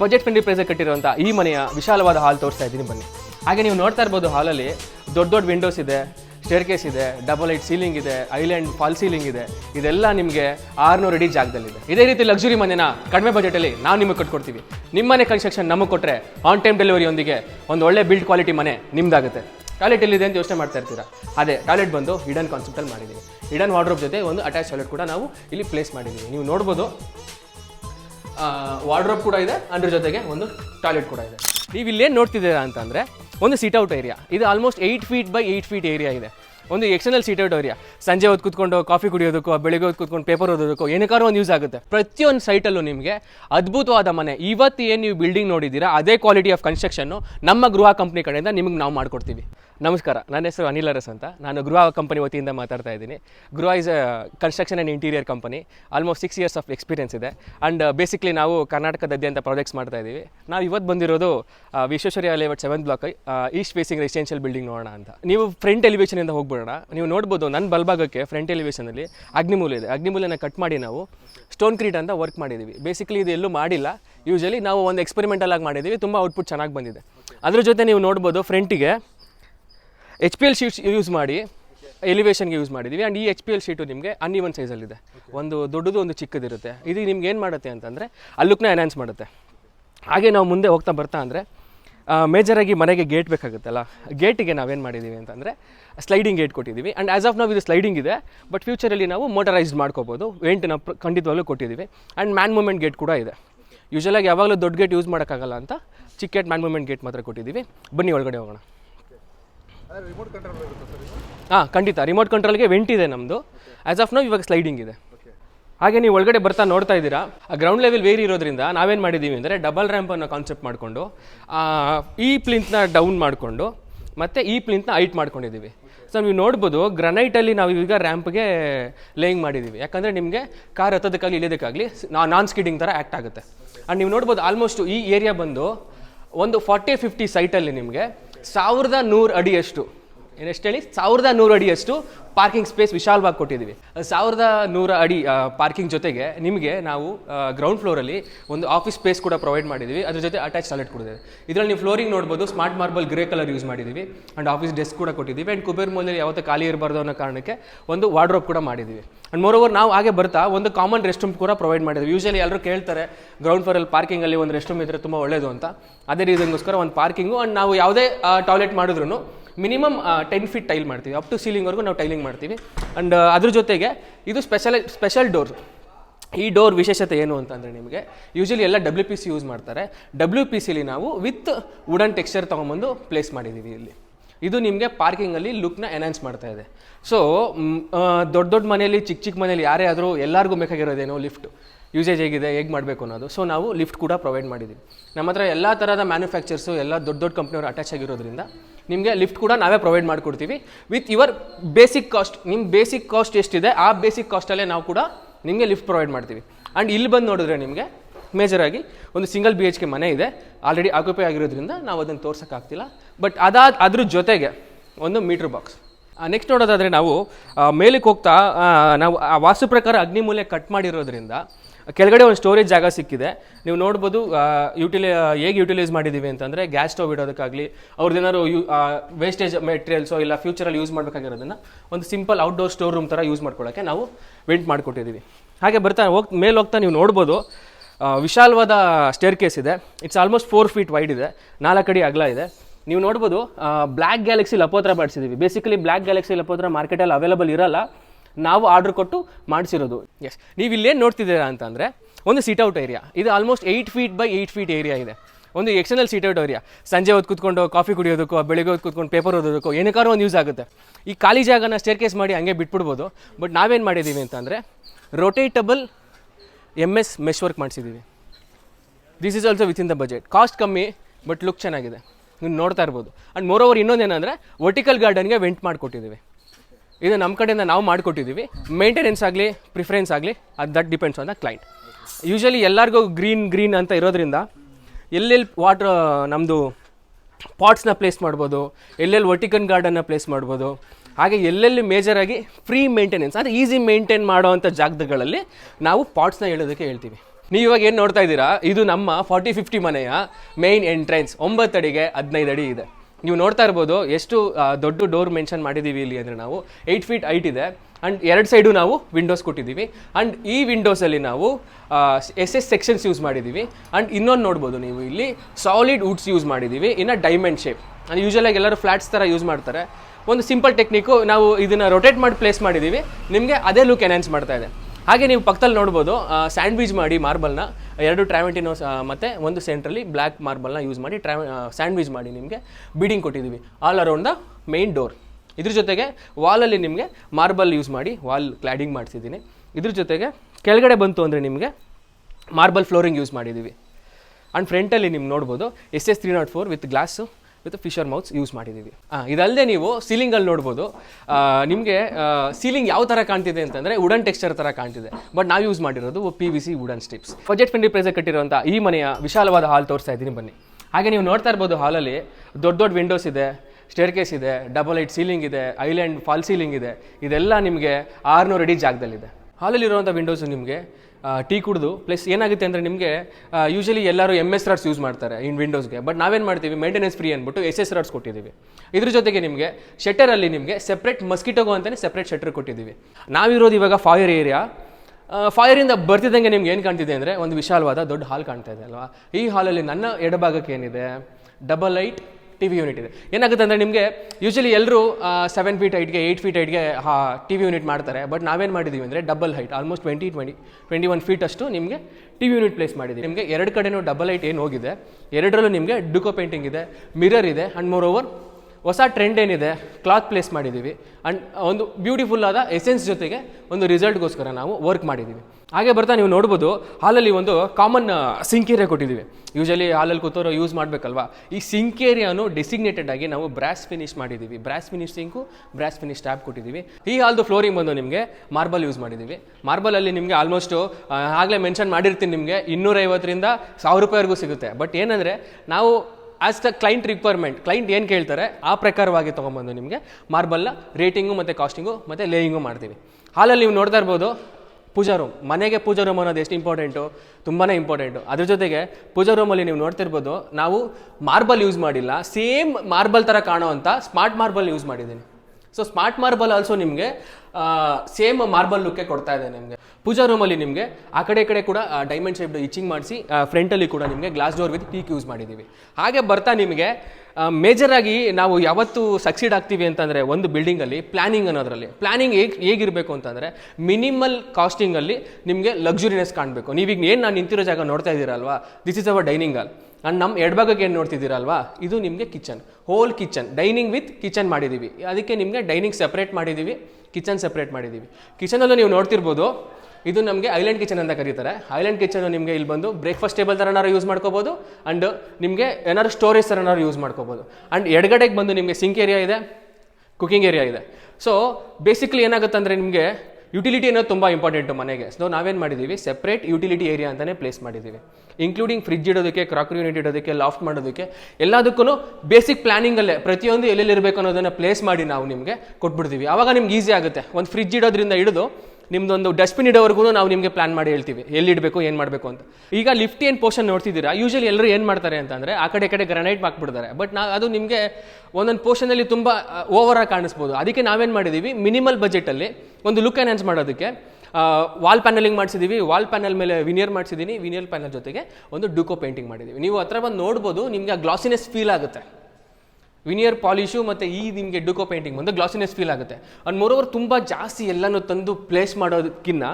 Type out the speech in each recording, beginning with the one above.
Budget friendly ಪ್ರೈಸಲ್ಲಿ ಕಟ್ಟಿರುವಂಥ ಈ ಮನೆಯ ವಿಶಾಲವಾದ ಹಾಲ್ ತೋರಿಸ್ತಾ ಇದ್ದೀನಿ ಬನ್ನಿ. ಹಾಗೆ ನೀವು ನೋಡ್ತಾ ಇರ್ಬೋದು ಹಾಲಲ್ಲಿ ದೊಡ್ಡ ದೊಡ್ಡ ವಿಂಡೋಸ್ ಇದೆ ಸ್ಟೇರ್ ಕೇಸ್ ಇದೆ ಡಬಲ್ ಐಟ್ ಸೀಲಿಂಗ್ ಇದೆ ಐಲ್ಯಾಂಡ್ ಫಾಲ್ ಸೀಲಿಂಗ್ ಇದೆ. ಇದೆಲ್ಲ ನಿಮಗೆ ಆರುನೂರು ಅಡಿ ಜಾಗದಲ್ಲಿದೆ ಇದೇ. ರೀತಿ ಲಕ್ಸುರಿ ಮನೆನ ಕಡಿಮೆ ಬಜೆಟಲ್ಲಿ ನಾವು ನಿಮಗೆ ಕಟ್ಕೊಡ್ತೀವಿ. ನಿಮ್ಮ ಮನೆ ಕನ್ಸ್ಟ್ರಕ್ಷನ್ ನಮಗೆ ಕೊಟ್ಟರೆ ಆನ್ ಟೈಮ್ ಡೆಲಿವರಿಯೊಂದಿಗೆ ಒಂದು ಒಳ್ಳೆ ಬಿಲ್ಡ್ ಕ್ವಾಲಿಟಿ ಮನೆ ನಿಮ್ದಾಗುತ್ತೆ. ಟಾಯ್ಲೆಟ್ ಎಲ್ಲಿದೆ ಅಂತ ಯೋಚನೆ ಮಾಡ್ತಾ ಇರ್ತೀರಾ? ಅದೇ ಟಾಯ್ಲೆಟ್ ಬಂದು ಹಿಡನ್ ಕಾನ್ಸೆಪ್ಟಲ್ಲಿ ಮಾಡಿದ್ದೀವಿ ಹಿಡನ್ ವಾರ್ಡ್ರೋಬ್ ಜೊತೆ ಒಂದು ಅಟ್ಯಾಚ್ ಟಾಯ್ಲೆಟ್ ಕೂಡ ನಾವು ಇಲ್ಲಿ ಪ್ಲೇಸ್ ಮಾಡಿದ್ದೀವಿ ನೀವು ನೋಡ್ಬೋದು ವಾರ್ಡ್ರೋಬ್ ಕೂಡ ಇದೆ. ಅದ್ರ ಜೊತೆಗೆ ಒಂದು ಟಾಯ್ಲೆಟ್ ಕೂಡ ಇದೆ. ನೀವು ಇಲ್ಲೇನು ನೋಡ್ತಿದ್ದೀರಾ ಅಂತಂದರೆ ಒಂದು ಸೀಟ್ ಔಟ್ ಏರಿಯಾ ಇದು almost eight feet by eight feet area ಇದೆ. ಒಂದು ಎಕ್ಸ್ಟರ್ನಲ್ ಸೀಟ್ ಔಟ್ ಏರಿಯಾ ಸಂಜೆ ಹೊತ್ತು ಕೂತ್ಕೊಂಡು ಕಾಫಿ ಕುಡಿಯೋದಕ್ಕೋ, ಬೆಳಿಗ್ಗೆ ಹೊತ್ತು ಕೂತ್ಕೊಂಡು ಪೇಪರ್ ಓದೋದಕ್ಕೋ, ಏನಕ್ಕಾದ್ರೂ ಒಂದು ಯೂಸ್ ಆಗುತ್ತೆ. ಪ್ರತಿಯೊಂದು ಸೈಟಲ್ಲೂ ನಿಮಗೆ ಅದ್ಭುತವಾದ ಮನೆ. ಇವತ್ತು ಏನು ನೀವು ಬಿಲ್ಡಿಂಗ್ ನೋಡಿದ್ದೀರಾ, ಅದೇ ಕ್ವಾಲಿಟಿ ಆಫ್ ಕನ್ಸ್ಟ್ರಕ್ಷನ್ನು ನಮ್ಮ ಗೃಹ ಕಂಪ್ನಿ ಕಡೆಯಿಂದ ನಿಮಗೆ ನಾವು ಮಾಡ್ಕೊಡ್ತೀವಿ. ನಮಸ್ಕಾರ, ನನ್ನ ಹೆಸರು ಅನಿಲ್ ಅರಸ್ ಅಂತ. ನಾನು ಗೃಹ ಕಂಪನಿ ವತಿಯಿಂದ ಮಾತಾಡ್ತಾ ಇದ್ದೀನಿ. Gruha is a construction and interior company almost six years of experience ಇದೆ. ಆ್ಯಂಡ್ ಬೇಸಿಕ್ಲಿ ನಾವು ಕರ್ನಾಟಕದಾದ್ಯಂತ ಪ್ರಾಜೆಕ್ಟ್ಸ್ ಮಾಡ್ತಾ ಇದ್ದೀವಿ. ನಾವು ಇವತ್ತು ಬಂದಿರೋದು Visvesvaraya layout seventh block east facing residential building ನೋಡೋಣ ಅಂತ. ನೀವು ಫ್ರಂಟ್ ಎಲಿವೇಷನಿಂದ ಹೋಗ್ಬಿಡೋಣ. ನೀವು ನೋಡ್ಬೋದು ನನ್ನ ಬಲ್ಭಾಗಕ್ಕೆ ಫ್ರಂಟ್ ಎಲಿವೇಷನಲ್ಲಿ ಅಗ್ನಿಮೂಲ ಇದೆ. ಅಗ್ನಿಮೂಲನ ಕಟ್ ಮಾಡಿ ನಾವು ಸ್ಟೋನ್ ಕ್ರೀಟ್ ಅಂತ ವರ್ಕ್ ಮಾಡಿದ್ದೀವಿ ಬೇಸಿಕ್ಲಿ ಇದು ಎಲ್ಲೂ ಮಾಡಿಲ್ಲ. ಯೂಶಲಿ ನಾವು ಒಂದು ಎಕ್ಸ್ಪೆರಿಮೆಂಟಲ್ ಆಗಿ ಮಾಡಿದ್ದೀವಿ ತುಂಬ ಔಟ್ಪುಟ್ ಚೆನ್ನಾಗಿ ಬಂದಿದೆ. ಅದ್ರ ಜೊತೆ ನೀವು ನೋಡ್ಬೋದು ಫ್ರಂಟಿಗೆ H P L sheets use ಮಾಡಿ ಎಲಿವೇಷನ್ಗೆ ಯೂಸ್ ಮಾಡಿದ್ದೀವಿ ಆ್ಯಂಡ್ ಈ ಎಚ್ ಪಿ ಎಲ್ ಶೀಟು ನಿಮಗೆ ಅನ್ಇವನ್ ಸೈಜಲ್ಲಿದೆ ಒಂದು ದೊಡ್ಡದು ಒಂದು ಚಿಕ್ಕದಿರುತ್ತೆ. ಇದು ನಿಮ್ಗೆ ಏನು ಮಾಡುತ್ತೆ ಅಂತಂದರೆ ಅಲ್ಲುಕ್ನ ಎನ್ಹಾನ್ಸ್ ಮಾಡುತ್ತೆ. ಹಾಗೆ ನಾವು ಮುಂದೆ ಹೋಗ್ತಾ ಬರ್ತಾ ಅಂದರೆ ಮೇಜರಾಗಿ ಮನೆಗೆ ಗೇಟ್ ಬೇಕಾಗುತ್ತಲ್ಲ ಗೇಟಿಗೆ ನಾವೇನು ಮಾಡಿದ್ದೀವಿ ಅಂತಂದರೆ ಸ್ಲೈಡಿಂಗ್ ಗೇಟ್ ಕೊಟ್ಟಿದ್ದೀವಿ ಆ್ಯಂಡ್ ಆ್ಯಸ್ ಆಫ್ ನಾವು ಇದು ಸ್ಲೈಡಿಂಗ್ ಇದೆ ಬಟ್ ಫ್ಯೂಚರಲ್ಲಿ ನಾವು ಮೋಟರೈಸ್ಡ್ ಮಾಡ್ಕೋಬೋದು. ವೆಂಟ್ ನಾವು ಖಂಡಿತವಾಗ್ಲೂ ಕೊಟ್ಟಿದ್ದೀವಿ ಆ್ಯಂಡ್ ಮ್ಯಾನ್ ಮೂಮೆಂಟ್ ಗೇಟ್ ಕೂಡ ಇದೆ. ಯೂಶಲಾಗಿ ಯಾವಾಗಲೂ ದೊಡ್ಡ ಗೇಟ್ ಯೂಸ್ ಮಾಡೋಕ್ಕಾಗಲ್ಲ ಅಂತ ಚಿಕ್ಕ ಗೇಟ್ ಮ್ಯಾನ್ ಮೂಮೆಂಟ್ ಗೇಟ್ ಮಾತ್ರ ಕೊಟ್ಟಿದ್ದೀವಿ ಬನ್ನಿ ಒಳಗಡೆ ಹೋಗೋಣ ರಿಮೋಟ್ ಕಂಟ್ರೋಲ್ ಇರುತ್ತೆ ಸರ್ ಇದು ಹಾಂ ಖಂಡಿತ. ರಿಮೋಟ್ ಕಂಟ್ರೋಲ್ಗೆ ವೆಂಟ್ ಇದೆ ನಮ್ಮದು ಆ್ಯಸ್ ಆಫ್ ನೋ ಇವಾಗ ಸ್ಲೈಡಿಂಗ್ ಇದೆ. ಹಾಗೆ ನೀವು ಒಳಗಡೆ ಬರ್ತಾ ನೋಡ್ತಾ ಇದ್ದೀರಾ ಗ್ರೌಂಡ್ ಲೆವೆಲ್ ವೇರಿ ಇರೋದ್ರಿಂದ ನಾವೇನು ಮಾಡಿದ್ದೀವಿ ಅಂದರೆ ಡಬಲ್ ರ್ಯಾಂಪ್ ಅನ್ನೋ ಕಾನ್ಸೆಪ್ಟ್ ಮಾಡಿಕೊಂಡು ಈ ಪ್ಲಿಂತ್ನ ಡೌನ್ ಮಾಡಿಕೊಂಡು ಮತ್ತು ಈ ಪ್ಲಿಂತ್ನ ಹೈಟ್ ಮಾಡ್ಕೊಂಡಿದ್ದೀವಿ ಸೊ ನೀವು ನೋಡ್ಬೋದು ಗ್ರನೈಟಲ್ಲಿ ನಾವು ಈಗ ರ್ಯಾಂಪ್ಗೆ ಲೇಯಿಂಗ್ ಮಾಡಿದ್ದೀವಿ ಯಾಕಂದರೆ ನಿಮಗೆ ಕಾರ್ ಹತ್ತೋದಕ್ಕಾಗಲಿ ಇಳಿಯೋದಕ್ಕಾಗಲಿ ನಾನ್ ಸ್ಕಿಡಿಂಗ್ ಥರ ಆ್ಯಕ್ಟ್ ಆಗುತ್ತೆ. ಆ್ಯಂಡ್ ನೀವು ನೋಡ್ಬೋದು ಆಲ್ಮೋಸ್ಟ್ ಈ ಏರಿಯಾ ಬಂದು ಒಂದು ಫಾರ್ಟಿ ಫಿಫ್ಟಿ ಸೈಟಲ್ಲಿ ನಿಮಗೆ ಸಾವಿರದ ನೂರು ಅಡಿಯಷ್ಟು ಏನೆಷ್ಟು ಹೇಳಿ? ಸಾವಿರದ ನೂರು ಅಡಿಯಷ್ಟು ಪಾರ್ಕಿಂಗ್ ಸ್ಪೇಸ್ ವಿಶಾಲವಾಗಿ ಕೊಟ್ಟಿದ್ದೀವಿ. ಸಾವಿರದ ನೂರ ಅಡಿ ಪಾರ್ಕಿಂಗ್ ಜೊತೆಗೆ ನಿಮಗೆ ನಾವು ಗ್ರೌಂಡ್ ಫ್ಲೋರಲ್ಲಿ ಒಂದು ಆಫೀಸ್ ಸ್ಪೇಸ್ ಕೂಡ ಪ್ರೊವೈಡ್ ಮಾಡಿದ್ದೀವಿ. ಅದ್ರ ಜೊತೆ ಅಟ್ಯಾಚ್ ಟಾಯ್ಲೆಟ್ ಕೂಡ ಇದೆ. ಇದರಲ್ಲಿ ನೀವು ಫ್ಲೋರಿಂಗ್ ನೋಡ್ಬೋದು smart marble grey colour use ಮಾಡಿದ್ದೀವಿ. ಆ್ಯಂಡ್ ಆಫೀಸ್ ಡೆಸ್ಕ್ ಕೂಡ ಕೊಟ್ಟಿದ್ದೀವಿ. ಆ್ಯಂಡ್ ಕುಬೇರ್ ಮೂಲೆಯಲ್ಲಿ ಯಾವತ್ತೂ ಖಾಲಿ ಇರಬಾರ್ದು ಅನ್ನೋ ಕಾರಣಕ್ಕೆ ಒಂದು ವಾರ್ಡ್ರೋಬ್ ಕೂಡ ಮಾಡಿದ್ದೀವಿ. ಆ್ಯಂಡ್ ಮೋರೋವರ್ ನಾವು ಹಾಗೆ ಬರ್ತಾ ಒಂದು ಕಾಮನ್ ರೆಸ್ಟ್ ರೂಮ್ ಕೂಡ ಪ್ರೊವೈಡ್ ಮಾಡಿದ್ದೀವಿ. ಯೂಶಲಿ ಎಲ್ಲರೂ ಕೇಳ್ತಾರೆ ಗ್ರೌಂಡ್ ಫ್ಲೋರಲ್ಲಿ ಪಾರ್ಕಿಂಗಲ್ಲಿ ಒಂದು ರೆಸ್ಟ್ ರೂಮ್ ಇದ್ದರೆ ತುಂಬ ಒಳ್ಳೆಯದು ಅಂತ. ಅದೇ ರೀಸನ್ಗೋಸ್ಕರ ಒಂದು ಪಾರ್ಕಿಂಗು ಆ್ಯಂಡ್ ನಾವು ಯಾವುದೇ ಟಾಯ್ಲೆಟ್ ಮಾಡಿದ್ರು ಮಿನಿಮಮ್ ಟೆನ್ ಫೀಟ್ ಟೈಲ್ ಮಾಡ್ತೀವಿ. ಅಪ್ ಟು ಸೀಲಿಂಗ್ವರೆಗೂ ನಾವು ಟೈಲಿಂಗ್ ಮಾಡ್ತೀವಿ. ಆ್ಯಂಡ್ ಅದ್ರ ಜೊತೆಗೆ ಇದು ಸ್ಪೆಷಲ್ ಸ್ಪೆಷಲ್ ಡೋರ್ ಈ ಡೋರ್ ವಿಶೇಷತೆ ಏನು ಅಂತಂದರೆ ನಿಮಗೆ ಯೂಶಲಿ ಎಲ್ಲ ಡಬ್ಲ್ಯೂ ಪಿ ಸಿ ಯೂಸ್ ಮಾಡ್ತಾರೆ. ಡಬ್ಲ್ಯೂ ಪಿ ಸಿಲಿ ನಾವು ವಿತ್ ವುಡನ್ ಟೆಕ್ಸ್ಚರ್ ತೊಗೊಂಬಂದು ಪ್ಲೇಸ್ ಮಾಡಿದ್ದೀವಿ ಇಲ್ಲಿ. ಇದು ನಿಮಗೆ ಪಾರ್ಕಿಂಗಲ್ಲಿ ಲುಕ್ನ ಎನ್ಹಾನ್ಸ್ ಮಾಡ್ತಾ ಇದೆ. ಸೊ ದೊಡ್ಡ ದೊಡ್ಡ ಮನೆಯಲ್ಲಿ ಚಿಕ್ಕ ಚಿಕ್ಕ ಮನೇಲಿ ಯಾರೇ ಆದರೂ ಎಲ್ಲರಿಗೂ ಬೇಕಾಗಿರೋದೇನೋ ಲಿಫ್ಟ್ ಯೂಸೇಜ್ ಹೇಗಿದೆ, ಹೇಗೆ ಮಾಡಬೇಕು ಅನ್ನೋದು. ಸೊ ನಾವು ಲಿಫ್ಟ್ ಕೂಡ ಪ್ರೊವೈಡ್ ಮಾಡಿದ್ದೀವಿ ನಮ್ಮ ಹತ್ರ ಎಲ್ಲ ಥರದ ಮ್ಯಾನುಫ್ಯಾಕ್ಚರ್ಸು ಎಲ್ಲ ದೊಡ್ಡ ದೊಡ್ಡ ಕಂಪ್ನಿಯವರು ಅಟ್ಯಾಚ್ ಆಗಿರೋದ್ರಿಂದ ನಿಮಗೆ ಲಿಫ್ಟ್ ಕೂಡ ನಾವೇ ಪ್ರೊವೈಡ್ ಮಾಡಿಕೊಡ್ತೀವಿ. ವಿತ್ ಯುವರ್ ಬೇಸಿಕ್ ಕಾಸ್ಟ್ ನಿಮ್ಮ ಬೇಸಿಕ್ ಕಾಸ್ಟ್ ಎಷ್ಟಿದೆ, ಆ ಬೇಸಿಕ್ ಕಾಸ್ಟಲ್ಲೇ ನಾವು ಕೂಡ ನಿಮಗೆ ಲಿಫ್ಟ್ ಪ್ರೊವೈಡ್ ಮಾಡ್ತೀವಿ. ಆ್ಯಂಡ್ ಇಲ್ಲಿ ಬಂದು ನೋಡಿದ್ರೆ ನಿಮಗೆ ಮೇಜರಾಗಿ ಒಂದು ಸಿಂಗಲ್ ಬಿ ಎಚ್ ಕೆ ಮನೆ ಇದೆ. ಆಲ್ರೆಡಿ ಆಕ್ಯುಪೈ ಆಗಿರೋದ್ರಿಂದ ನಾವು ಅದನ್ನು ತೋರ್ಸೋಕ್ಕಾಗ್ತಿಲ್ಲ ಬಟ್ ಅದಾದ ಅದ್ರ ಜೊತೆಗೆ ಒಂದು ಮೀಟ್ರ್ ಬಾಕ್ಸ್ ನೆಕ್ಸ್ಟ್ ನೋಡೋದಾದರೆ ನಾವು ಮೇಲಕ್ಕೆ ಹೋಗ್ತಾ ನಾವು, ಆ ವಾಸ್ತು ಪ್ರಕಾರ ಅಗ್ನಿಮೂಲೆ ಕಟ್ ಮಾಡಿರೋದ್ರಿಂದ ಕೆಳಗಡೆ ಒಂದು ಸ್ಟೋರೇಜ್ ಜಾಗ ಸಿಕ್ಕಿದೆ. ನೀವು ನೋಡ್ಬೋದು ಯುಟಿಲೈ ಹೇಗೆ ಯುಟಿಲೈಸ್ ಮಾಡಿದ್ದೀವಿ ಅಂತಂದರೆ ಗ್ಯಾಸ್ ಸ್ಟವ್ ಇಡೋದಕ್ಕಾಗಲಿ, ಅವ್ರದ್ದೇನಾದ್ರು ಯೂ ವೇಸ್ಟೇಜ್ ಮೆಟೀರಿಯಲ್ಸೋ ಇಲ್ಲ ಫ್ಯೂಚರಲ್ಲಿ ಯೂಸ್ ಮಾಡಬೇಕಾಗಿರೋದನ್ನು ಒಂದು ಸಿಂಪಲ್ ಔಟ್ಡೋರ್ ಸ್ಟೋರ್ ರೂಮ್ ಥರ ಯೂಸ್ ಮಾಡ್ಕೊಳ್ಳೋಕ್ಕೆ ನಾವು ವೆಂಟ್ ಮಾಡಿಕೊಟ್ಟಿದ್ದೀವಿ ಹಾಗೆ ಬರ್ತಾ, ಹೋಗ್, ಮೇಲೆ ಹೋಗ್ತಾ ನೀವು ನೋಡ್ಬೋದು ವಿಶಾಲವಾದ ಸ್ಟೇರ್ ಕೇಸ್ ಇದೆ. It's almost four feet wide ಇದೆ. ನಾಲ್ಕು ಅಡಿ ಅಗಲ ಇದೆ. ನೀವು ನೋಡ್ಬೋದು ಬ್ಲ್ಯಾಕ್ ಗ್ಯಾಲಕ್ಸಿ ಲಪೋತ್ರ ಮಾಡಿಸಿದ್ದೀವಿ ಬೇಸಿಕಲಿ ಬ್ಲ್ಯಾಕ್ ಗ್ಯಾಲಕ್ಸಿ ಲಪೋತ್ರ ಮಾರ್ಕೆಟಲ್ಲಿ ಅವೈಲಬಲ್ ಇರಲ್ಲ. ನಾವು ಆರ್ಡ್ರ್ ಕೊಟ್ಟು ಮಾಡಿಸಿರೋದು. ಎಸ್ ನೀವು ಇಲ್ಲೇನು ನೋಡ್ತಿದ್ದೀರಾ ಅಂತಂದರೆ ಒಂದು ಸೀಟ್ ಔಟ್ ಏರಿಯಾ ಇದು almost eight feet by eight feet area ಇದೆ. ಒಂದು ಎಕ್ಸ್ಟರ್ನಲ್ ಸೀಟ್ ಔಟ್ ಏರಿಯಾ ಸಂಜೆ ಹೊತ್ತು ಕೂತ್ಕೊಂಡು ಕಾಫಿ ಕುಡಿಯೋದಕ್ಕೋ, ಬೆಳಿಗ್ಗೆ ಹೊತ್ತು ಕೂತ್ಕೊಂಡು ಪೇಪರ್ ಓದೋದಕ್ಕೋ ಏನಕ್ಕಾದ್ರೂ ಒಂದು ಯೂಸ್ ಆಗುತ್ತೆ. ಈ ಖಾಲಿ ಜಾಗನ ಸ್ಟೇರ್ ಕೇಸ್ ಮಾಡಿ ಹಂಗೆ ಬಿಟ್ಬಿಡ್ಬೋದು. ಬಟ್ ನಾವೇನು ಮಾಡಿದ್ದೀವಿ ಅಂತಂದರೆ rotatable M S mesh work ಮಾಡಿಸಿದ್ದೀವಿ this is also within the budget cost ಕಮ್ಮಿ ಬಟ್ ಲುಕ್ ಚೆನ್ನಾಗಿದೆ. ನೀವು ನೋಡ್ತಾ ಇರ್ಬೋದು. ಆ್ಯಂಡ್ ಮೋರ್ ಓವರ್ ಇನ್ನೊಂದೇನೆಂದರೆ ವರ್ಟಿಕಲ್ ಗಾರ್ಡನ್ಗೆ ವೆಂಟ್ ಮಾಡಿಕೊಟ್ಟಿದ್ದೀವಿ. ಇದು ನಮ್ಮ ಕಡೆಯಿಂದ ನಾವು ಮಾಡಿಕೊಟ್ಟಿದ್ದೀವಿ ಮೇಂಟೆನೆನ್ಸ್ ಆಗಲಿ ಪ್ರಿಫರೆನ್ಸ್ ಆಗಲಿ, ಅದು that depends on the client usually ಎಲ್ಲರಿಗೂ ಗ್ರೀನ್ ಗ್ರೀನ್ ಅಂತ ಇರೋದ್ರಿಂದ ಎಲ್ಲೆಲ್ಲಿ ವಾಟ್ರ್ ನಮ್ಮದು ಪಾಟ್ಸ್ನ ಪ್ಲೇಸ್ ಮಾಡ್ಬೋದು ಎಲ್ಲೆಲ್ಲಿ ವರ್ಟಿಕನ್ ಗಾರ್ಡನ್ನ ಪ್ಲೇಸ್ ಮಾಡ್ಬೋದು, ಹಾಗೆ ಎಲ್ಲೆಲ್ಲಿ ಮೇಜರಾಗಿ ಫ್ರೀ ಮೇಂಟೆನೆನ್ಸ್ ಅಂದರೆ ಈಸಿ ಮೇಂಟೈನ್ ಮಾಡೋವಂಥ ಜಾಗಗಳಲ್ಲಿ ನಾವು ಪಾಟ್ಸ್ನ ಹೇಳೋದಕ್ಕೆ ಹೇಳ್ತೀವಿ. ನೀವು ಇವಾಗ ಏನು ನೋಡ್ತಾ ಇದ್ದೀರಾ? ಇದು ನಮ್ಮ ಫಾರ್ಟಿ ಫಿಫ್ಟಿ ಮನೆಯ ಮೇಯ್ನ್ ಎಂಟ್ರೆನ್ಸ್ ಒಂಬತ್ತು ಅಡಿಗೆ ಹದಿನೈದು ಅಡಿ ಇದೆ. ನೀವು ನೋಡ್ತಾ ಇರ್ಬೋದು ಎಷ್ಟು ದೊಡ್ಡ ಡೋರ್ ಮೆನ್ಷನ್ ಮಾಡಿದ್ದೀವಿ ಇಲ್ಲಿ ಅಂದರೆ ನಾವು ಏಯ್ಟ್ ಫೀಟ್ ಐಟ್ ಇದೆ. ಆ್ಯಂಡ್ ಎರಡು ಸೈಡು ನಾವು ವಿಂಡೋಸ್ ಕೊಟ್ಟಿದ್ದೀವಿ. ಆ್ಯಂಡ್ ಈ ವಿಂಡೋಸಲ್ಲಿ ನಾವು ಎಸ್ ಎಸ್ ಸೆಕ್ಷನ್ಸ್ ಯೂಸ್ ಮಾಡಿದ್ದೀವಿ. ಆ್ಯಂಡ್ ಇನ್ನೊಂದು ನೋಡ್ಬೋದು ನೀವು ಇಲ್ಲಿ ಸಾಲಿಡ್ ವುಡ್ಸ್ ಯೂಸ್ ಮಾಡಿದ್ದೀವಿ ಇನ್ನು ಡೈಮಂಡ್ ಶೇಪ್ ಅಂದರೆ ಯೂಶಲಾಗಿ ಎಲ್ಲರೂ ಫ್ಲ್ಯಾಟ್ಸ್ ಥರ ಯೂಸ್ ಮಾಡ್ತಾರೆ. ಒಂದು ಸಿಂಪಲ್ ಟೆಕ್ನಿಕ್ಕು ನಾವು ಇದನ್ನು ರೊಟೇಟ್ ಮಾಡಿ ಪ್ಲೇಸ್ ಮಾಡಿದ್ದೀವಿ. ನಿಮಗೆ ಅದೇ ಲುಕ್ ಎನ್ಹಾನ್ಸ್ ಮಾಡ್ತಾ ಇದೆ. ಹಾಗೆ ನೀವು ಪಕ್ಕದಲ್ಲಿ ನೋಡ್ಬೋದು ಸ್ಯಾಂಡ್ವಿಚ್ ಮಾಡಿ ಮಾರ್ಬಲ್ನ, ಎರಡು ಟ್ರಾವೆಂಟಿನೋ ಮತ್ತು ಒಂದು ಸೆಂಟ್ರಲ್ಲಿ ಬ್ಲ್ಯಾಕ್ ಮಾರ್ಬಲ್ನ ಯೂಸ್ ಮಾಡಿ ಟ್ರಾವೆ ಸ್ಯಾಂಡ್ವಿಚ್ ಮಾಡಿ ನಿಮಗೆ ಬೀಡಿಂಗ್ ಕೊಟ್ಟಿದ್ದೀವಿ. All around the main door ಇದ್ರ ಜೊತೆಗೆ ವಾಲಲ್ಲಿ ನಿಮಗೆ ಮಾರ್ಬಲ್ ಯೂಸ್ ಮಾಡಿ, ವಾಲ್ ಕ್ಲಾಡಿಂಗ್ ಮಾಡಿಸಿದ್ದೀನಿ. ಇದ್ರ ಜೊತೆಗೆ ಕೆಳಗಡೆ ಬಂತು ಅಂದರೆ ನಿಮಗೆ ಮಾರ್ಬಲ್ ಫ್ಲೋರಿಂಗ್ ಯೂಸ್ ಮಾಡಿದ್ದೀವಿ. ಆ್ಯಂಡ್ ಫ್ರಂಟಲ್ಲಿ ನೀವು ನೋಡ್ಬೋದು S S three naught four with glass with fisher mouths use ಮಾಡಿದ್ದೀವಿ ಇದಲ್ಲದೆ ನೀವು ಸೀಲಿಂಗಲ್ಲಿ ನೋಡ್ಬೋದು. ನಿಮಗೆ ಸೀಲಿಂಗ್ ಯಾವ ಥರ ಕಾಣ್ತಿದೆ ಅಂತಂದರೆ ವುಡನ್ ಟೆಕ್ಸ್ಚರ್ ಥರ ಕಾಣ್ತಿದೆ. ಬಟ್ ನಾವು ಯೂಸ್ ಮಾಡಿರೋದು P V C wooden strips budget friendly ಪ್ರೈಸಲ್ಲಿ ಕಟ್ಟಿರುವಂಥ ಈ ಮನೆಯ ವಿಶಾಲವಾದ ಹಾಲ್ ತೋರಿಸ್ತಾ ಇದ್ದೀನಿ ಬನ್ನಿ. ಹಾಗೆ ನೀವು ನೋಡ್ತಾ ಇರ್ಬೋದು ಹಾಲಲ್ಲಿ ದೊಡ್ಡ ದೊಡ್ಡ ವಿಂಡೋಸ್ ಇದೆ ಸ್ಟೇರ್ ಕೇಸ್ ಇದೆ ಡಬಲ್ ಐಟ್ ಸೀಲಿಂಗ್ ಇದೆ ಐಲ್ಯಾಂಡ್ ಫಾಲ್ ಸೀಲಿಂಗ್ ಇದೆ. ಇದೆಲ್ಲ ನಿಮಗೆ ಆರುನೂರು ಅಡಿ ಜಾಗದಲ್ಲಿದೆ. ಹಾಲಲ್ಲಿರುವಂಥ ವಿಂಡೋಸು ನಿಮಗೆ ಟೀ ಕುಡಿದು ಪ್ಲಸ್ ಏನಾಗುತ್ತೆ ಅಂದರೆ ನಿಮಗೆ ಯೂಶಲಿ ಎಲ್ಲರೂ ಎಂ ಎಸ್ ರಾಡ್ಸ್ ಯೂಸ್ ಮಾಡ್ತಾರೆ ಇನ್ ವಿಂಡೋಸ್ಗೆ ಬಟ್ ನಾವೇನು ಮಾಡ್ತೀವಿ? ಮೇಂಟೆನೆನ್ಸ್ ಫ್ರೀ ಅಂದ್ಬಿಟ್ಟು ಎಸ್ ಎಸ್ ರಾಡ್ಸ್ ಕೊಟ್ಟಿದ್ದೀವಿ. ಇದ್ರ ಜೊತೆಗೆ ನಿಮಗೆ ಶೆಟರಲ್ಲಿ ನಿಮಗೆ ಸೆಪ್ರೇಟ್ ಮಸ್ಕಿಟೋಗೋ ಅಂತಲೇ ಸೆಪ್ರೇಟ್ ಶೆಟರ್ ಕೊಟ್ಟಿದ್ದೀವಿ. ನಾವಿರೋದು ಇವಾಗ ಫೈರ್ ಏರಿಯಾ ಫೈರಿಂದ ಬರ್ತಿದ್ದಂಗೆ ನಿಮ್ಗೆ ಏನು ಕಾಣ್ತಿದೆ ಅಂದರೆ ಒಂದು ವಿಶಾಲವಾದ ದೊಡ್ಡ ಹಾಲ್ ಕಾಣ್ತಾ ಇದೆ ಅಲ್ವಾ? ಈ ಹಾಲಲ್ಲಿ ನನ್ನ ಎಡಭಾಗಕ್ಕೆ ಏನಿದೆ? Double height T V unit ಇದೆ. ಏನಾಗುತ್ತೆ ಅಂದರೆ ನಿಮಗೆ ಯೂಶಲಿ ಎಲ್ಲರೂ ಸೆವೆನ್ ಫೀಟ್ ಹೈಟ್ಗೆ ಏಯ್ಟ್ ಫೀಟ್ ಹೈಟ್ಗೆ ಟಿ ವಿ ಯೂನಿಟ್ ಮಾಡ್ತಾರೆ. ಬಟ್ ನಾವೇನು ಮಾಡಿದ್ದೀವಿ ಅಂದರೆ double height almost twenty twenty twenty one feet ಅಷ್ಟು ನಿಮಗೆ ಟಿ ವಿ ಯೂನಿಟ್ ಪ್ಲೇಸ್ ಮಾಡಿದ್ದೀವಿ ನಿಮಗೆ ಎರಡು ಕಡೆನೂ ಡಬಲ್ ಹೈಟ್ ಏನು ಹೋಗಿದೆ, ಎರಡರಲ್ಲೂ ನಿಮಗೆ ಡುಕೋ ಪೇಂಟಿಂಗ್ ಇದೆ ಮಿರರ್ ಇದೆ ಆ್ಯಂಡ್ ಮೋರ್ ಓವರ್ ಹೊಸ ಟ್ರೆಂಡ್ ಏನಿದೆ ಕ್ಲಾತ್ ಪ್ಲೇಸ್ ಮಾಡಿದ್ದೀವಿ. ಆ್ಯಂಡ್ ಒಂದು ಬ್ಯೂಟಿಫುಲ್ ಆದ ಎಸೆನ್ಸ್ ಜೊತೆಗೆ ಒಂದು ರಿಸಲ್ಟ್ಗೋಸ್ಕರ ನಾವು ವರ್ಕ್ ಮಾಡಿದ್ದೀವಿ. ಹಾಗೆ ಬರ್ತಾ ನೀವು ನೋಡ್ಬೋದು, ಹಾಲಲ್ಲಿ ಒಂದು ಕಾಮನ್ ಸಿಂಕ್ ಏರಿಯಾ ಕೊಟ್ಟಿದ್ದೀವಿ. ಯೂಶಲಿ ಹಾಲಲ್ಲಿ ಕೂತೋರು ಯೂಸ್ ಮಾಡಬೇಕಲ್ವಾ? ಈ ಸಿಂಕ್ ಏರಿಯಾನು ಡೆಸಿಗ್ನೇಟೆಡ್ ಆಗಿ ನಾವು ಬ್ರಾಸ್ ಫಿನಿಶ್ ಮಾಡಿದ್ದೀವಿ. Brass finish sink brass finish tap ಕೊಟ್ಟಿದ್ದೀವಿ. ಈ ಹಾಲ್ದು ಫ್ಲೋರಿಂಗ್ ಬಂದು ನಿಮಗೆ ಮಾರ್ಬಲ್ ಯೂಸ್ ಮಾಡಿದ್ದೀವಿ. ಮಾರ್ಬಲಲ್ಲಿ ನಿಮಗೆ ಆಲ್ಮೋಸ್ಟು ಆಗಲೇ ಮೆನ್ಷನ್ ಮಾಡಿರ್ತೀನಿ ನಿಮಗೆ, ಇನ್ನೂರೈವತ್ತರಿಂದ ಸಾವಿರ ರೂಪಾಯಿವರೆಗೂ ಸಿಗುತ್ತೆ. ಬಟ್ ಏನಂದರೆ, ನಾವು as the client requirement client ಏನು ಕೇಳ್ತಾರೆ? ಆ ಪ್ರಕಾರವಾಗಿ ತೊಗೊಂಬಂದು ನಿಮಗೆ ಮಾರ್ಬಲ್ನ ರೇಟಿಂಗು ಮತ್ತು ಕಾಸ್ಟಿಂಗು ಮತ್ತು ಲೇಯಿಂಗು ಮಾಡ್ತೀವಿ. ಹಾಲಲ್ಲಿ ನೀವು ನೋಡ್ತಾ ಇರ್ಬೋದು, ಪೂಜಾ ರೂಮ್ ಮನೆಗೆ ಪೂಜಾ ರೂಮ್ ಅನ್ನೋದು ಎಷ್ಟು ಇಂಪಾರ್ಟೆಂಟು ತುಂಬಾ ಇಂಪಾರ್ಟೆಂಟು ಅದ್ರ ಜೊತೆಗೆ ಪೂಜಾ ರೂಮಲ್ಲಿ ನೀವು ನೋಡ್ತಿರ್ಬೋದು ನಾವು ಮಾರ್ಬಲ್ ಯೂಸ್ ಮಾಡಿಲ್ಲ. ಸೇಮ್ ಮಾರ್ಬಲ್ ಥರ ಕಾಣೋವಂಥ ಸ್ಮಾರ್ಟ್ ಮಾರ್ಬಲ್ ಯೂಸ್ ಮಾಡಿದ್ದೀನಿ. ಸೊ ಸ್ಮಾರ್ಟ್ ಮಾರ್ಬಲ್ ಆಲ್ಸೋ ನಿಮಗೆ ಸೇಮ್ ಮಾರ್ಬಲ್ ಲುಕ್ಕೆ ಕೊಡ್ತಾ ಇದೆ ನಿಮಗೆ. ಪೂಜಾ ರೂಮಲ್ಲಿ ನಿಮಗೆ, ಆ ಕಡೆ ಕಡೆ ಕೂಡ ಡೈಮಂಡ್ ಶೇಪ್ಡ್ ಇಚಿಂಗ್ ಮಾಡಿಸಿ ಫ್ರಂಟಲ್ಲಿ ಕೂಡ ನಿಮಗೆ glass door with teak use ಮಾಡಿದ್ದೀವಿ ಹಾಗೆ ಬರ್ತಾ ನಿಮಗೆ ಮೇಜರ್ ಆಗಿ ನಾವು ಯಾವತ್ತು ಸಕ್ಸೀಡ್ ಆಗ್ತೀವಿ ಅಂತಂದರೆ ಒಂದು ಬಿಲ್ಡಿಂಗಲ್ಲಿ ಪ್ಲಾನಿಂಗ್ ಅನ್ನೋದರಲ್ಲಿ. ಪ್ಲಾನಿಂಗ್ ಹೇಗೆ, ಹೇಗಿರಬೇಕು ಅಂತಂದರೆ ಮಿನಿಮಲ್ ಕಾಸ್ಟಿಂಗಲ್ಲಿ ನಿಮಗೆ ಲಕ್ಸುರಿನೆಸ್ ಕಾಣಬೇಕು. ನೀವೀಗ ಏನು ನಾನು ನಿಂತಿರೋ ಜಾಗ ನೋಡ್ತಾ ಇದ್ದೀರಲ್ವಾ? This is our dining hall and ನಮ್ಮ ಎಡಭಾಗಕ್ಕೆ ಏನು ನೋಡ್ತಿದ್ದೀರಲ್ವಾ? ಇದು ನಿಮಗೆ kitchen hall kitchen dining with kitchen ಮಾಡಿದ್ದೀವಿ ಅದಕ್ಕೆ ನಿಮಗೆ ಡೈನಿಂಗ್ ಸಪ್ರೇಟ್ ಮಾಡಿದ್ದೀವಿ ಕಿಚನ್ ಸಪ್ರೇಟ್ ಮಾಡಿದ್ದೀವಿ ಕಿಚನಲ್ಲೂ ನೀವು ನೋಡ್ತಿರ್ಬೋದು, ಇದು ನಮಗೆ ಐಲ್ಯಾಂಡ್ ಕಿಚನ್ ಅಂತ ಕರೀತಾರೆ. ಐಲ್ಯಾಂಡ್ ಕಿಚನ್ ನಿಮಗೆ ಇಲ್ಲಿ ಬಂದು ಬ್ರೇಕ್ಫಾಸ್ಟ್ ಟೇಬಲ್ ಥರ ಏನಾರು ಯೂಸ್ ಮಾಡ್ಕೋಬೋದು ಆ್ಯಂಡ್ ನಿಮಗೆ ಏನಾದ್ರು ಸ್ಟೋರೇಜ್ ಥರ ಯೂಸ್ ಮಾಡ್ಕೋಬೋದು. ಆ್ಯಂಡ್ ಎಡಗಡೆಗೆ ಬಂದು ನಿಮಗೆ ಸಿಂಕ್ ಏರಿಯಾ ಇದೆ ಕುಕಿಂಗ್ ಏರಿಯಾ ಇದೆ. ಸೊ ಬೇಸಿಕ್ಲಿ ಏನಾಗುತ್ತೆ ಅಂದರೆ ನಿಮಗೆ ಯುಟಿಲಿಟಿ ಅನ್ನೋದು ತುಂಬ ಇಂಪಾರ್ಟೆಂಟು ಮನೆಗೆ. ಸೊ ನಾವೇನು ಮಾಡಿದ್ದೀವಿ ಸೆಪ್ರೇಟ್ ಯುಟಿಲಿಟಿ ಏರಿಯಾ ಅಂತಲೇ ಪ್ಲೇಸ್ ಮಾಡಿದ್ದೀವಿ ಇನ್ಕ್ಲೂಡಿಂಗ್ ಫ್ರಿಜ್ ಇಡೋದಕ್ಕೆ ಕ್ರಾಕರಿ ಯೂನಿಟ್ ಇಡೋದಕ್ಕೆ ಲಾಫ್ಟ್ ಮಾಡೋದಕ್ಕೆ ಎಲ್ಲದಕ್ಕೂ ಬೇಸಿಕ್ ಪ್ಲಾನಿಂಗಲ್ಲೇ ಪ್ರತಿಯೊಂದು ಎಲ್ಲೆಲ್ಲಿರಬೇಕು ಅನ್ನೋದನ್ನು ಪ್ಲೇಸ್ ಮಾಡಿ ನಾವು ನಿಮಗೆ ಕೊಟ್ಬಿಡ್ತೀವಿ. ಆವಾಗ ನಿಮ್ಗೆ ಈಸಿ ಆಗುತ್ತೆ. ಒಂದು ಫ್ರಿಜ್ ಇಡೋದ್ರಿಂದ ಹಿಡಿದು ನಿಮ್ದೊಂದು ಡಸ್ಟ್ಬಿನ್ ಇಡೋವರೆಗೂ ನಾವು ನಿಮಗೆ ಪ್ಲಾನ್ ಮಾಡಿ ಹೇಳ್ತೀವಿ. ಎಲ್ಲಿ ಇಡಬೇಕು, ಏನು ಮಾಡಬೇಕು ಅಂತ. ಈಗ ಲಿಫ್ಟ್ ಏನು ಪೋರ್ಷನ್ ನೋಡ್ತಿದ್ದೀರಾ? ಯೂಶಲಿ ಎಲ್ಲರೂ ಏನು ಮಾಡ್ತಾರೆ ಅಂತಂದರೆ ಆ ಕಡೆ ಕಡೆ ಗ್ರನೈಟ್ ಹಾಕ್ಬಿಡ್ತಾರೆ. ಬಟ್ ನಾ ಅದು ನಿಮಗೆ ಒಂದೊಂದು ಪೋರ್ಷನಲ್ಲಿ ತುಂಬ ಓವರ್ ಆಗಿ ಕಾಣಿಸ್ಬೋದು. ಅದಕ್ಕೆ ನಾವೇನು ಮಾಡಿದ್ದೀವಿ ಮಿನಿಮಲ್ ಬಜೆಟಲ್ಲಿ ಒಂದು ಲುಕ್ ಎನ್ಹಾನ್ಸ್ ಮಾಡೋದಕ್ಕೆ ವಾಲ್ ಪ್ಯಾನಲಿಂಗ್ ಮಾಡಿಸಿದ್ದೀವಿ ವಾಲ್ ಪ್ಯಾನಲ್ ಮೇಲೆ ವಿನಿಯರ್ ಮಾಡಿಸಿದ್ದೀನಿ ವಿನಿಯರ್ ಪ್ಯಾನಲ್ ಜೊತೆಗೆ ಒಂದು ಡುಕೋ ಪೇಂಟಿಂಗ್ ಮಾಡಿದ್ದೀವಿ ನೀವು ಹತ್ರ ಬಂದು ನೋಡ್ಬೋದು, ನಿಮಗೆ ಆ ಗ್ಲಾಸಿನೆಸ್ ಫೀಲ್ ಆಗುತ್ತೆ. ವಿನಿಯರ್ ಪಾಲಿಶು ಮತ್ತು ಈ ನಿಮಗೆ ಡುಕೋ ಪೇಂಟಿಂಗ್ ಬಂದು ಗ್ಲಾಸಿನೆಸ್ ಫೀಲ್ ಆಗುತ್ತೆ. ಅಂಡ್ ಓವರ್ ತುಂಬ ಜಾಸ್ತಿ ಎಲ್ಲನೂ ತಂದು ಪ್ಲೇಸ್ ಮಾಡೋದಕ್ಕಿಂತ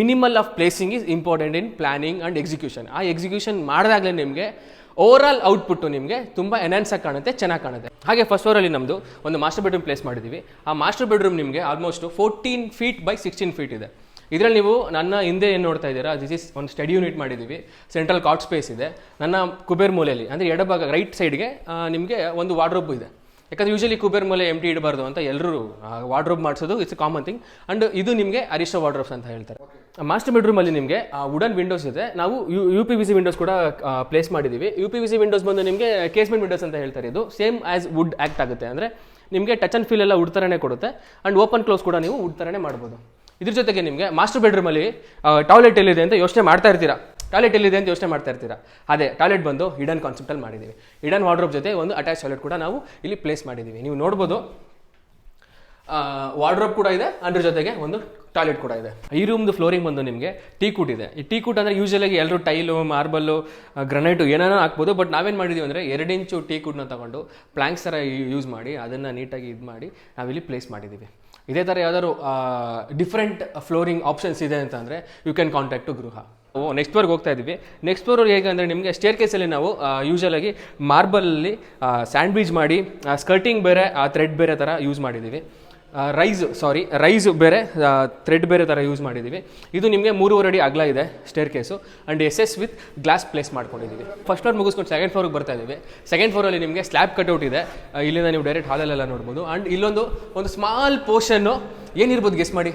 minimal of placing is important in planning and execution ಆ ಎಕ್ಸಿಕ್ಯೂಷನ್ ಮಾಡಿದಾಗಲೇ ನಿಮಗೆ ಓವರ್ ಆಲ್ ಔಟ್ಪುಟ್ಟು ನಿಮಗೆ ತುಂಬ ಎನ್ಹಾನ್ಸ್ ಆಗಿ ಕಾಣುತ್ತೆ, ಚೆನ್ನಾಗಿ ಕಾಣುತ್ತೆ. ಹಾಗೆ ಫಸ್ಟ್ ಫ್ಲೋರಲ್ಲಿ ನಮ್ಮದು ಒಂದು ಮಾಸ್ಟರ್ ಬೆಡ್ರೂಮ್ ಪ್ಲೇಸ್ ಮಾಡಿದ್ದೀವಿ ಆ ಮಾಸ್ಟರ್ ಬೆಡ್ರೂಮ್ ನಿಮಗೆ almost fourteen feet by sixteen feet ಇದೆ. ಇದರಲ್ಲಿ ನೀವು ನನ್ನ ಹಿಂದೆ ಏನು ನೋಡ್ತಾ ಇದ್ದೀರಾ? ದಿಸ್ ಇಸ್ ಒಂದು ಸ್ಟಡಿ ಯೂನಿಟ್ ಮಾಡಿದ್ದೀವಿ. ಸೆಂಟ್ರಲ್ ಕಾಟ್ ಸ್ಪೇಸ್ ಇದೆ. ನನ್ನ ಕುಬೇರ್ ಮೂಲೆಯಲ್ಲಿ ಅಂದರೆ ಎಡಭಾಗ ರೈಟ್ ಸೈಡ್ಗೆ ನಿಮಗೆ ಒಂದು ವಾರ್ಡ್ರೋಬ್ ಇದೆ. ಯಾಕಂದ್ರೆ ಯೂಶಲಿ ಕುಬೇರ್ ಮೂಲೆ ಎಂ ಟಿ ಇಡಬಾರ್ದು ಅಂತ ಎಲ್ಲರೂ ವಾರ್ಡ್ರೋಬ್ ಮಾಡಿಸೋದು ಇಟ್ಸ್ ಕಾಮನ್ ಥಿಂಗ್ ಅಂಡ್ ಇದು ನಿಮಗೆ ಅರಿಷ್ಟ ವಾರ್ಡ್ರೋಬ್ಸ್ ಅಂತ ಹೇಳ್ತಾರೆ. ಮಾಸ್ಟರ್ ಬೆಡ್ರೂಮಲ್ಲಿ ನಿಮಗೆ ವುಡನ್ ವಿಂಡೋಸ್ ಇದೆ. ನಾವು U U P V C windows ಕೂಡ ಪ್ಲೇಸ್ ಮಾಡಿದ್ದೀವಿ. U P V C windows ಬಂದು ನಿಮಗೆ ಕೇಸ್ಮೆಂಟ್ ವಿಂಡೋಸ್ ಅಂತ ಹೇಳ್ತಾರೆ. ಇದು ಸೇಮ್ ಆ್ಯಸ್ ವುಡ್ ಆ್ಯಕ್ಟ್ ಆಗುತ್ತೆ. ಅಂದರೆ ನಿಮಗೆ ಟಚ್ ಆ್ಯಂಡ್ ಫೀಲ್ ಎಲ್ಲ ವುಡ್ ಥರನೇ ಕೊಡುತ್ತೆ. ಆ್ಯಂಡ್ ಓಪನ್ ಕ್ಲೋಸ್ ಕೂಡ ನೀವು ವುಡ್ ಥರನೇ ಮಾಡ್ಬೋದು. ಇದ್ರ ಜೊತೆಗೆ ನಿಮಗೆ ಮಾಸ್ಟರ್ ಬೆಡ್ರೂಮಲ್ಲಿ ಟಾಯ್ಲೆಟ್ ಎಲ್ಲಿದೆ ಅಂತ ಯೋಚನೆ ಮಾಡ್ತಾ ಇರ್ತೀರಾ? ಟಾಯ್ಲೆಟ್ ಎಲ್ಲಿದೆ ಅಂತ ಯೋಚನೆ ಮಾಡ್ತಾ ಇರ್ತೀರಾ? ಅದೇ ಟಾಯ್ಲೆಟ್ ಬಂದು ಹಿಡನ್ ಕಾನ್ಸೆಪ್ಟಲ್ಲಿ ಮಾಡಿದ್ದೀವಿ ಹಿಡನ್ ವಾರ್ಡ್ರೋಬ್ ಜೊತೆ ಒಂದು ಅಟ್ಯಾಚ್ ಟಾಯ್ಲೆಟ್ ಕೂಡ ನಾವು ಇಲ್ಲಿ ಪ್ಲೇಸ್ ಮಾಡಿದ್ದೀವಿ ನೀವು ನೋಡ್ಬೋದು ವಾರ್ಡ್ರೋಬ್ ಕೂಡ ಇದೆ, ಅದ್ರ ಜೊತೆಗೆ ಒಂದು ಟಾಯ್ಲೆಟ್ ಕೂಡ ಇದೆ. ಈ ರೂಮ್ದು ಫ್ಲೋರಿಂಗ್ ಬಂದು ನಿಮಗೆ ಟೀ ಕೂಟ್ ಇದೆ. ಈ ಟೀ ಕೂಟ್ ಅಂದರೆ ಯೂಶಲಾಗಿ ಎಲ್ಲರೂ ಟೈಲು ಮಾರ್ಬಲ್ಲು ಗ್ರನೈಟು ಏನೇನೋ ಹಾಕ್ಬೋದು ಬಟ್ ನಾವೇನು ಮಾಡಿದ್ದೀವಿ ಅಂದರೆ ಎರಡು ಇಂಚು ಟೀ ಕೂಟ್ನ ತಗೊಂಡು ಪ್ಲ್ಯಾಂಕ್ಸ್ ಥರ ಯೂಸ್ ಮಾಡಿ, ಅದನ್ನು ನೀಟಾಗಿ ಇದು ಮಾಡಿ ನಾವಿಲ್ಲಿ ಪ್ಲೇಸ್ ಮಾಡಿದ್ದೀವಿ ಇದೇ ಥರ ಯಾವ್ದಾದ್ರು ಡಿಫ್ರೆಂಟ್ ಫ್ಲೋರಿಂಗ್ ಆಪ್ಷನ್ಸ್ ಇದೆ ಅಂತಂದರೆ ಯು ಕ್ಯಾನ್ ಕಾಂಟ್ಯಾಕ್ಟ್ ಟು ಗೃಹ. ಓ ನೆಕ್ಸ್ಟ್ ಫ್ಲೋರ್ಗೆ ಹೋಗ್ತಾ ಇದ್ದೀವಿ. ನೆಕ್ಸ್ಟ್ ಫ್ಲೋರ್ ಹೇಗೆ ಅಂದರೆ ನಿಮಗೆ ಸ್ಟೇರ್ ಕೇಸಲ್ಲಿ ನಾವು ಯೂಶಲಾಗಿ ಮಾರ್ಬಲಲ್ಲಿ ಸ್ಯಾಂಡ್ವಿಚ್ ಮಾಡಿ ಸ್ಕರ್ಟಿಂಗ್ ಬೇರೆ, ಆ ಥ್ರೆಡ್ ಬೇರೆ ಥರ ಯೂಸ್ ಮಾಡಿದ್ದೀವಿ. ರೈಸ್ ಸಾರಿ ರೈಸ್ ಬೇರೆ ಥ್ರೆಡ್ ಬೇರೆ ಥರ ಯೂಸ್ ಮಾಡಿದ್ದೀವಿ ಇದು ನಿಮಗೆ ಮೂರುವರೆ ಅಡಿ ಅಗಲ ಇದೆ staircase and S S with glass place ಮಾಡ್ಕೊಂಡಿದ್ದೀವಿ ಫಸ್ಟ್ ಫ್ಲೋರ್ ಮುಗಿಸ್ಕೊಂಡು ಸೆಕೆಂಡ್ ಫ್ಲೋರ್ಗೆ ಬರ್ತಾ ಇದ್ದೀವಿ ಸೆಕೆಂಡ್ ಫ್ಲೋರಲ್ಲಿ ನಿಮಗೆ ಸ್ಲ್ಯಾಬ್ ಕಟೌಟ್ ಇದೆ. ಇಲ್ಲಿಂದ ನೀವು ಡೈರೆಕ್ಟ್ ಹಾಲಲ್ಲೆಲ್ಲ ನೋಡ್ಬೋದು. ಆ್ಯಂಡ್ ಇಲ್ಲೊಂದು, ಒಂದು ಸ್ಮಾಲ್ ಪೋರ್ಷನ್ನು ಏನಿರ್ಬೋದು ಗೆಸ್ ಮಾಡಿ?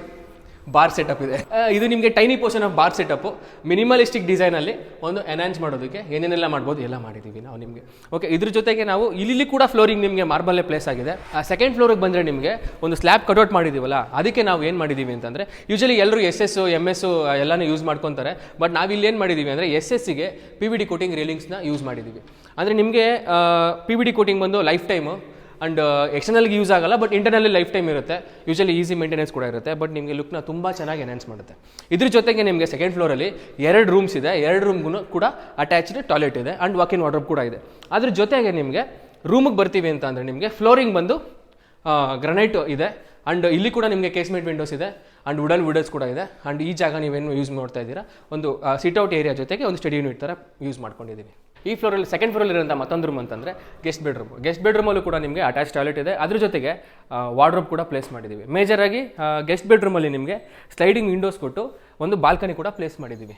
ಬಾರ್ ಸೆಟಪ್ ಇದೆ. ಇದು ನಿಮಗೆ tiny portion of bar setup minimalistic ಡಿಸೈನಲ್ಲಿ ಒಂದು ಎನ್ಹಾನ್ಸ್ ಮಾಡೋದಕ್ಕೆ ಏನೇನೆಲ್ಲ ಮಾಡ್ಬೋದು ಎಲ್ಲ ಮಾಡಿದ್ದೀವಿ ನಾವು ನಿಮಗೆ. ಓಕೆ ಇದ್ರ ಜೊತೆಗೆ ನಾವು ಇಲ್ಲಿ ಕೂಡ ಫ್ಲೋರಿಂಗ್ ನಿಮಗೆ ಮಾರ್ಬಲ್ಲೇ ಪ್ಲೇಸ್ ಆಗಿದೆ. ಸೆಕೆಂಡ್ ಫ್ಲೋರಿಗೆ ಬಂದರೆ ನಿಮಗೆ ಒಂದು ಸ್ಲ್ಯಾಬ್ ಕಟ್ಔಟ್ ಮಾಡಿದ್ದೀವಲ್ಲ ಅದಕ್ಕೆ ನಾವು ಏನು ಮಾಡಿದ್ದೀವಿ ಅಂತಂದರೆ ಯೂಶಲಿ ಎಲ್ಲರೂ ಎಸ್ ಎಸ್ಸು ಎಂ ಎಸ್ಸು ಎಲ್ಲನೂ ಯೂಸ್ ಮಾಡ್ಕೊತಾರೆ ಬಟ್ ನಾವು ಇಲ್ಲಿ ಏನು ಮಾಡಿದ್ದೀವಿ ಅಂದರೆ ಎಸ್ ಎಸ್ಸಿಗೆ ಪಿ ವಿ ಡಿ ಕೋಟಿಂಗ್ ರೇಲಿಂಗ್ಸ್ನ ಯೂಸ್ ಮಾಡಿದ್ದೀವಿ ಅಂದರೆ ನಿಮಗೆ ಪಿ ವಿ ಡಿ ಕೋಟಿಂಗ್ ಬಂದು ಲೈಫ್ ಟೈಮು ಆ್ಯಂಡ್ ಎಕ್ಸ್ಟರ್ನಲ್ಗೆ ಯೂಸ್ ಆಗಲ್ಲ ಬಟ್ ಇಂಟರ್ನಲ್ಲಿ ಲೈಫ್ ಟೈಮ್ ಇರುತ್ತೆ. ಯೂಶಲಿ ಈಸಿ ಮೇಂಟೆನೆನ್ಸ್ ಕೂಡ ಇರುತ್ತೆ ಬಟ್ ನಿಮಗೆ ಲುಕ್ನ ತುಂಬ ಚೆನ್ನಾಗಿ ಎನ್ಹಾನ್ಸ್ ಮಾಡುತ್ತೆ. ಇದ್ರ ಜೊತೆಗೆ ನಿಮಗೆ ಸೆಕೆಂಡ್ ಫ್ಲೋರಲ್ಲಿ ಎರಡು ರೂಮ್ಸ್ ಇದೆ, ಎರಡು ರೂಮ್ಗೂ ಕೂಡ ಅಟ್ಯಾಚ್ಡ್ ಟಾಯ್ಲೆಟ್ ಇದೆ ಆ್ಯಂಡ್ ವಾಕಿನ್ ವಾರ್ಡ್ರೋಬ್ ಕೂಡ ಇದೆ. ಅದ್ರ ಜೊತೆಗೆ ನಿಮಗೆ ರೂಮಿಗೆ ಬರ್ತೀವಿ ಅಂತ ಅಂದರೆ ನಿಮಗೆ ಫ್ಲೋರಿಂಗ್ ಬಂದು ಗ್ರನೈಟ್ ಇದೆ. ಆ್ಯಂಡ್ ಇಲ್ಲಿ ಕೂಡ ನಿಮಗೆ ಕೇಸ್ಮೆಂಟ್ ವಿಂಡೋಸ್ ಇದೆ ಆ್ಯಂಡ್ ವುಡನ್ ವಿಡೋಸ್ ಕೂಡ ಇದೆ. ಆ್ಯಂಡ್ ಈ ಜಾಗ ನೀವೇನು ಯೂಸ್ ಮಾಡ್ತಾ ಇದ್ದೀರಾ? ಒಂದು ಸಿಟ್ಔಟ್ ಏರಿಯಾ ಜೊತೆಗೆ ಒಂದು ಸ್ಟಡಿ ಯೂನಿಟ್ ಥರ ಯೂಸ್ ಮಾಡ್ಕೊಂಡಿದ್ದೀವಿ. ಈ ಫ್ಲೋರಲ್ಲಿ ಸೆಕೆಂಡ್ ಫ್ಲೋರಲ್ಲಿ ಇರೋಂಥ ಮತ್ತೊಂದು ರೂಮ್ ಅಂತಂದರೆ ಗೆಸ್ಟ್ ಬೆಡ್ರೂಮ್ ಗೆಸ್ಟ್ ಬೆಡ್ರೂಮಲ್ಲೂ ಕೂಡ ನಿಮಗೆ ಅಟ್ಯಾಚ್ ಟಾಯ್ಲೆಟ್ ಇದೆ. ಅದ್ರ ಜೊತೆಗೆ ವಾರ್ಡ್ರೋಬ್ ಕೂಡ ಪ್ಲೇಸ್ ಮಾಡಿದ್ದೀವಿ. ಮೇಜರಾಗಿ ಗೆಸ್ಟ್ ಬೆಡ್ರೂಮಲ್ಲಿ ನಿಮಗೆ ಸ್ಲೈಡಿಂಗ್ ವಿಂಡೋಸ್ ಕೊಟ್ಟು ಒಂದು ಬಾಲ್ಕನಿ ಕೂಡ ಪ್ಲೇಸ್ ಮಾಡಿದ್ದೀವಿ.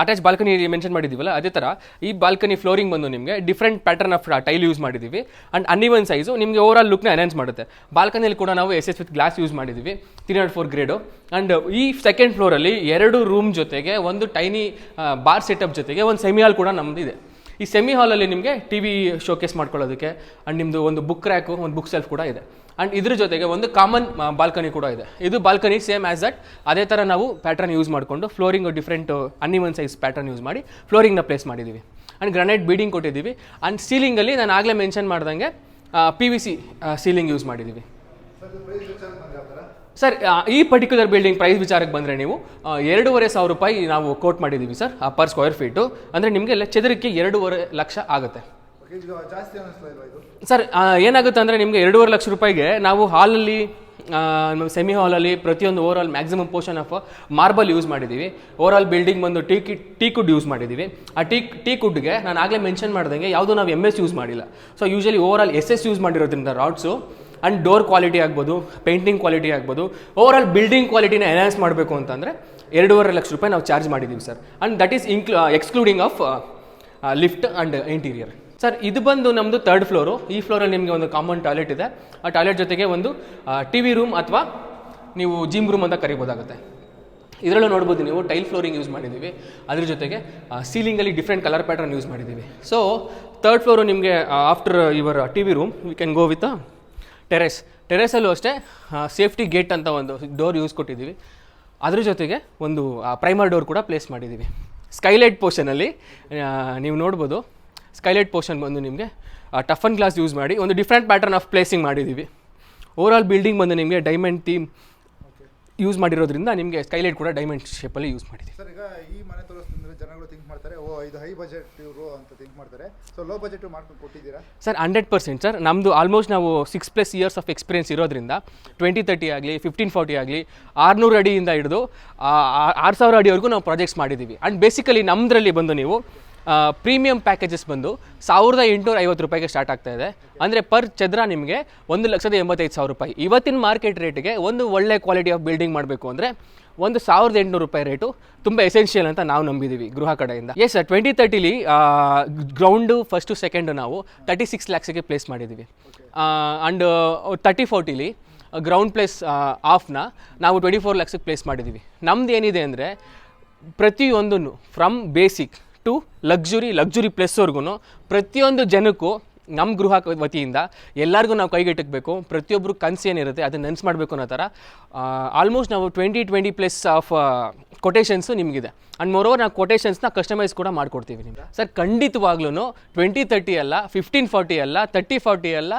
ಅಟ್ಯಾಚ್ ಬಾಲ್ಕನಿ ಮೆನ್ಷನ್ ಮಾಡಿದ್ದೀವಲ್ಲ, ಅದೇ ಥರ ಈ ಬಾಲ್ಕನಿ ಫ್ಲೋರಿಂಗ್ ಬಂದು ನಿಮಗೆ different pattern of tile use ಮಾಡಿದ್ದೀವಿ. ಆ್ಯಂಡ್ ಅನ್ಇವನ್ ಸೈಜು ನಿಮಗೆ ಓವರ್ ಆಲ್ ಲುಕ್ನ ಅನೌನ್ಸ್ ಮಾಡುತ್ತೆ. ಬಾಲ್ಕನಿಯಲ್ಲಿ ಕೂಡ ನಾವು S S with glass use ಮಾಡಿದ್ದೀವಿ three naught four grade and ಈ ಸೆಕೆಂಡ್ ಫ್ಲೋರಲ್ಲಿ ಎರಡು ರೂಮ್ ಜೊತೆಗೆ ಒಂದು ಟೈನಿ ಬಾರ್ ಸೆಟಪ್ ಜೊತೆಗೆ ಒಂದು ಸೆಮಿಯಾಲ್ ಕೂಡ ನಮ್ಮದು ಇದೆ ಈ ಸೆಮಿ ಹಾಲಲ್ಲಿ ನಿಮಗೆ ಟಿ ವಿ ಶೋಕೇಸ್ ಮಾಡ್ಕೊಳ್ಳೋದಕ್ಕೆ ಆ್ಯಂಡ್ ನಿಮ್ಮದು ಒಂದು ಬುಕ್ ರ್ಯಾಕು ಒಂದು ಬುಕ್ ಸೆಲ್ಫ್ ಕೂಡ ಇದೆ. ಆ್ಯಂಡ್ ಇದ್ರ ಜೊತೆಗೆ ಒಂದು ಕಾಮನ್ ಬಾಲ್ಕನಿ ಕೂಡ ಇದೆ. ಇದು ಬಾಲ್ಕನಿ ಸೇಮ್ ಆ್ಯಸ್ ದಟ್ ಅದೇ ಥರ ನಾವು ಪ್ಯಾಟರ್ನ್ ಯೂಸ್ ಮಾಡಿಕೊಂಡು flooring different uneven size pattern use ಮಾಡಿ ಫ್ಲೋರಿಂಗ್ನ ಪ್ಲೇಸ್ ಮಾಡಿದ್ದೀವಿ ಆ್ಯಂಡ್ ಗ್ರನೈಟ್ ಬೀಡಿಂಗ್ ಕೊಟ್ಟಿದ್ದೀವಿ. ಆ್ಯಂಡ್ ಸೀಲಿಂಗಲ್ಲಿ ನಾನು ಆಗಲೇ ಮೆನ್ಷನ್ ಮಾಡ್ದಂಗೆ P V C ceiling use ಮಾಡಿದ್ದೀವಿ ಸರ್ ಈ ಪರ್ಟಿಕ್ಯುಲರ್ ಬಿಲ್ಡಿಂಗ್ ಪ್ರೈಸ್ ವಿಚಾರಕ್ಕೆ ಬಂದರೆ ನೀವು ಎರಡೂವರೆ ಸಾವಿರ ರೂಪಾಯಿ ನಾವು ಕೋಟ್ ಮಾಡಿದ್ದೀವಿ ಸರ್ ಪರ್ ಸ್ಕ್ವೇರ್ ಫೀಟು ಅಂದರೆ ನಿಮಗೆ ಚದರಕ್ಕೆ ಎರಡೂವರೆ ಲಕ್ಷ ಆಗುತ್ತೆ. ಸರ್ ಏನಾಗುತ್ತೆ ಅಂದರೆ ನಿಮಗೆ ಎರಡೂವರೆ ಲಕ್ಷ ರೂಪಾಯಿಗೆ ನಾವು ಹಾಲಲ್ಲಿ ಸೆಮಿ ಹಾಲಲ್ಲಿ ಪ್ರತಿಯೊಂದು overall maximum portion of marble use ಮಾಡಿದ್ದೀವಿ. ಓವರ್ ಆಲ್ ಬಿಲ್ಡಿಂಗ್ ಬಂದು teak teak wood use ಮಾಡಿದ್ದೀವಿ. ಆ ಟೀ ಟೀ ಕುಡ್ಗೆ ನಾನು ಆಗಲೇ ಮೆನ್ಷನ್ ಮಾಡ್ದಂಗೆ ಯಾವುದೂ ನಾವು ಎಂ ಎಸ್ ಯೂಸ್ ಮಾಡಿಲ್ಲ. So usually overall S S use ಮಾಡಿರೋದ್ರಿಂದ ರಾಡ್ಸು ಆ್ಯಂಡ್ ಡೋರ್ ಕ್ವಾಲಿಟಿ ಆಗ್ಬೋದು ಪೇಂಟಿಂಗ್ ಕ್ವಾಲಿಟಿ ಆಗ್ಬೋದು ಓವರ್ ಬಿಲ್ಡಿಂಗ್ ಕ್ವಾಲಿಟಿನ ಎನ್ಹಾನ್ಸ್ ಮಾಡಬೇಕು ಅಂತಂದರೆ ಎರಡೂವರೆ ಲಕ್ಷ ರೂಪಾಯಿ ನಾವು ಚಾರ್ಜ್ ಮಾಡಿದ್ದೀವಿ sir and that is ಇನ್ಕ್ಲೂ excluding of lift and interior sir ಇದು ಬಂದು ನಮ್ಮದು ತರ್ಡ್ ಫ್ಲೋರು ಈ ಫ್ಲೋರಲ್ಲಿ ನಿಮಗೆ ಒಂದು ಕಾಮನ್ ಟಾಯ್ಲೆಟ್ ಇದೆ. ಆ ಟಾಯ್ಲೆಟ್ ಜೊತೆಗೆ ಒಂದು ಟಿ ವಿ ರೂಮ್ ಅಥವಾ ನೀವು ಜಿಮ್ ರೂಮ್ ಅಂತ ಕರಿಬೋದಾಗುತ್ತೆ. ಇದರಲ್ಲೂ ನೋಡ್ಬೋದು ನೀವು ಟೈಲ್ ಫ್ಲೋರಿಂಗ್ ಯೂಸ್ ಮಾಡಿದ್ದೀವಿ ಅದ್ರ ಜೊತೆಗೆ ಸೀಲಿಂಗಲ್ಲಿ ಡಿಫ್ರೆಂಟ್ ಕಲರ್ ಪ್ಯಾಟರ್ನ್ ಯೂಸ್ ಮಾಡಿದ್ದೀವಿ ಸೊ ತರ್ಡ್ ಫ್ಲೋರು ನಿಮಗೆ after your T V room we can go with terrace ಟೆರೆಸಲ್ಲೂ ಅಷ್ಟೇ ಸೇಫ್ಟಿ ಗೇಟ್ ಅಂತ ಒಂದು ಡೋರ್ ಯೂಸ್ ಕೊಟ್ಟಿದ್ದೀವಿ. ಅದ್ರ ಜೊತೆಗೆ ಒಂದು ಪ್ರೈಮರ್ ಡೋರ್ ಕೂಡ ಪ್ಲೇಸ್ ಮಾಡಿದ್ದೀವಿ. ಸ್ಕೈಲೈಟ್ ಪೋರ್ಷನಲ್ಲಿ ನೀವು ನೋಡ್ಬೋದು ಸ್ಕೈಲೈಟ್ ಪೋರ್ಷನ್ ಬಂದು ನಿಮಗೆ ಟಫನ್ ಗ್ಲಾಸ್ ಯೂಸ್ ಮಾಡಿ ಒಂದು ಡಿಫ್ರೆಂಟ್ ಪ್ಯಾಟರ್ನ್ ಆಫ್ ಪ್ಲೇಸಿಂಗ್ ಮಾಡಿದ್ದೀವಿ. ಓವರ್ ಆಲ್ ಬಿಲ್ಡಿಂಗ್ ಬಂದು ನಿಮಗೆ ಡೈಮಂಡ್ ಥೀಮ್ ಯೂಸ್ ಮಾಡಿರೋದ್ರಿಂದ ನಿಮಗೆ ಸ್ಕೈಲೈಟ್ ಕೂಡ ಡೈಮಂಡ್ ಶೇಪಲ್ಲಿ ಯೂಸ್ ಮಾಡಿದ್ದೀವಿ ಸರ್ ಈಗ ಈ ಮನೆ ತೋರಿಸ್ತಂದ್ರೆ ಜನಗಳು ಥಿಂಕ್ ಮಾಡ್ತಾರೆ ಓ ಇದು ಹೈ ಬಜೆಟ್ ಇವರು ಅಂತ ಥಿಂಕ್ ಮಾಡ್ತಾರೆ. ಸೊ ಲೋ ಬಜೆಟ್ ಮಾಡ್ಕೊಂಡು ಕೊಟ್ಟಿದ್ದೀರಾ? ಸರ್ ಹಂಡ್ರೆಡ್ ಪರ್ಸೆಂಟ್ ಸರ್ ನಮ್ಮದು ಆಲ್ಮೋಸ್ಟ್ ನಾವು six plus years of experience ಇರೋದ್ರಿಂದ ಟ್ವೆಂಟಿ ತರ್ಟಿ ಆಗಲಿ ಫಿಫ್ಟೀನ್ ಫಾರ್ಟಿ ಆಗಲಿ ಆರುನೂರು ಅಡಿಯಿಂದ ಹಿಡಿದು ಆರು ಸಾವಿರ ಅಡಿವರೆಗೂ ನಾವು ಪ್ರಾಜೆಕ್ಟ್ಸ್ ಮಾಡಿದ್ದೀವಿ. ಆ್ಯಂಡ್ ಬೇಸಿಕಲಿ ನಮ್ಮದ್ರಲ್ಲಿ ಬಂದು ನೀವು ಪ್ರೀಮಿಯಂ ಪ್ಯಾಕೇಜಸ್ ಬಂದು ಸಾವಿರದ ಎಂಟುನೂರ ಐವತ್ತು ರೂಪಾಯಿಗೆ ಸ್ಟಾರ್ಟ್ ಆಗ್ತಾ ಇದೆ. ಅಂದರೆ ಪರ್ ಚದರ ನಿಮಗೆ ಒಂದು ಲಕ್ಷದ ಎಂಬತ್ತೈದು ಸಾವಿರ ರೂಪಾಯಿ. ಇವತ್ತಿನ ಮಾರ್ಕೆಟ್ ರೇಟಿಗೆ ಒಂದು ಒಳ್ಳೆ ಕ್ವಾಲಿಟಿ ಆಫ್ ಬಿಲ್ಡಿಂಗ್ ಮಾಡಬೇಕು ಅಂದರೆ ಒಂದು ಸಾವಿರದ ಎಂಟುನೂರು ರೂಪಾಯಿ ರೇಟು ತುಂಬ ಎಸೆನ್ಷಿಯಲ್ ಅಂತ ನಾವು ನಂಬಿದ್ದೀವಿ ಗೃಹ ಕಡೆಯಿಂದ. ಎಸ್ ಸರ್ ಟ್ವೆಂಟಿ ತರ್ಟಿಲಿ ಗ್ರೌಂಡು ಫಸ್ಟು ಸೆಕೆಂಡು ನಾವು ತರ್ಟಿ ಸಿಕ್ಸ್ ಲ್ಯಾಕ್ಸಿಗೆ ಪ್ಲೇಸ್ ಮಾಡಿದ್ದೀವಿ ಆ್ಯಂಡ್ ತರ್ಟಿ ಫೋರ್ಟಿಲಿ ಗ್ರೌಂಡ್ ಪ್ಲೇಸ್ ಆಫ್ನ ನಾವು ಟ್ವೆಂಟಿ ಫೋರ್ ಲ್ಯಾಕ್ಸಿಗೆ ಪ್ಲೇಸ್ ಮಾಡಿದ್ದೀವಿ ನಮ್ದು ಏನಿದೆ ಅಂದರೆ ಪ್ರತಿಯೊಂದನ್ನು from basic to luxury luxury ಪ್ಲೇಸ್ವರೆಗೂ ಪ್ರತಿಯೊಂದು ಜನಕ್ಕೂ ನಮ್ಮ ಗೃಹ ವತಿಯಿಂದ ಎಲ್ಲರಿಗೂ ನಾವು ಕೈಗೆಟಕಬೇಕು. ಪ್ರತಿಯೊಬ್ಬರು ಕನಸು ಏನಿರುತ್ತೆ ಅದನ್ನ ನೆನ್ಸ್ ಮಾಡಬೇಕು ಅನ್ನೋ ಥರ ಆಲ್ಮೋಸ್ಟ್ ನಾವು twenty twenty plus of quotations ನಿಮಗಿದೆ. And moreover ನಾವು ಕೊಟೇಷನ್ಸ್ನ ಕಸ್ಟಮೈಸ್ ಕೂಡ ಮಾಡಿಕೊಡ್ತೀವಿ ನಿಮ್ಗೆ. ಸರ್ ಖಂಡಿತವಾಗ್ಲೂ ಟ್ವೆಂಟಿ ತರ್ಟಿ ಅಲ್ಲ ಫಿಫ್ಟೀನ್ ಫಾರ್ಟಿ ಅಲ್ಲ ತರ್ಟಿ ಫಾರ್ಟಿ ಅಲ್ಲ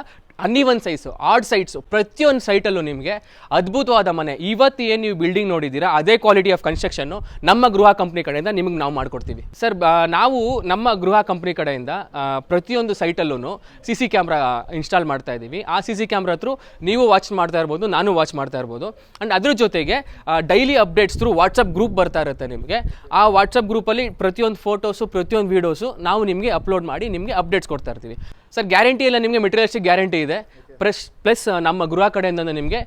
ಅನ್ನಿವನ್ ಸೈಸು ಆರ್ಡ್ ಸೈಟ್ಸು ಪ್ರತಿಯೊಂದು ಸೈಟಲ್ಲೂ ನಿಮಗೆ ಅದ್ಭುತವಾದ ಮನೆ. ಇವತ್ತು ಏನು ನೀವು ಬಿಲ್ಡಿಂಗ್ ನೋಡಿದ್ದೀರಾ, ಅದೇ ಕ್ವಾಲಿಟಿ ಆಫ್ ಕನ್ಸ್ಟ್ರಕ್ಷನ್ನು ನಮ್ಮ ಗೃಹ ಕಂಪ್ನಿ ಕಡೆಯಿಂದ ನಿಮಗೆ ನಾವು ಮಾಡಿಕೊಡ್ತೀವಿ. ಸರ್ ನಾವು ನಮ್ಮ ಗೃಹ ಕಂಪ್ನಿ ಕಡೆಯಿಂದ ಪ್ರತಿಯೊಂದು ಸೈಟಲ್ಲೂ ಸಿ ಸಿ ಕ್ಯಾಮ್ರಾ ಇನ್ಸ್ಟಾಲ್ ಮಾಡ್ತಾ ಇದ್ದೀವಿ. ಆ ಸಿ ಸಿ ಕ್ಯಾಮ್ರಾ ಥ್ರೂ ನೀವು ವಾಚ್ ಮಾಡ್ತಾ ಇರ್ಬೋದು, ನಾನು ವಾಚ್ ಮಾಡ್ತಾ ಇರ್ಬೋದು. ಆ್ಯಂಡ್ ಅದ್ರ ಜೊತೆಗೆ daily updates through WhatsApp group ಬರ್ತಾ ಇರುತ್ತೆ ನಿಮಗೆ. ಆ ವಾಟ್ಸಪ್ ಗ್ರೂಪಲ್ಲಿ ಪ್ರತಿಯೊಂದು ಫೋಟೋಸು ಪ್ರತಿಯೊಂದು ವೀಡಿಯೋಸು ನಾವು ನಿಮಗೆ ಅಪ್ಲೋಡ್ ಮಾಡಿ, ನಿಮಗೆ ಅಪ್ಡೇಟ್ಸ್ ಕೊಡ್ತಾ ಇರ್ತೀವಿ. ಸರ್, ಗ್ಯಾರಂಟಿ ಎಲ್ಲ ನಿಮಗೆ ಮೆಟೀರಿಯಲ್ಸಿಗೆ ಗ್ಯಾರಂಟಿ ಇದೆ. ಪ್ಲಸ್ ಪ್ಲಸ್ ನಮ್ಮ ಗೃಹ ಕಡೆಯಿಂದ ನಿಮಗೆ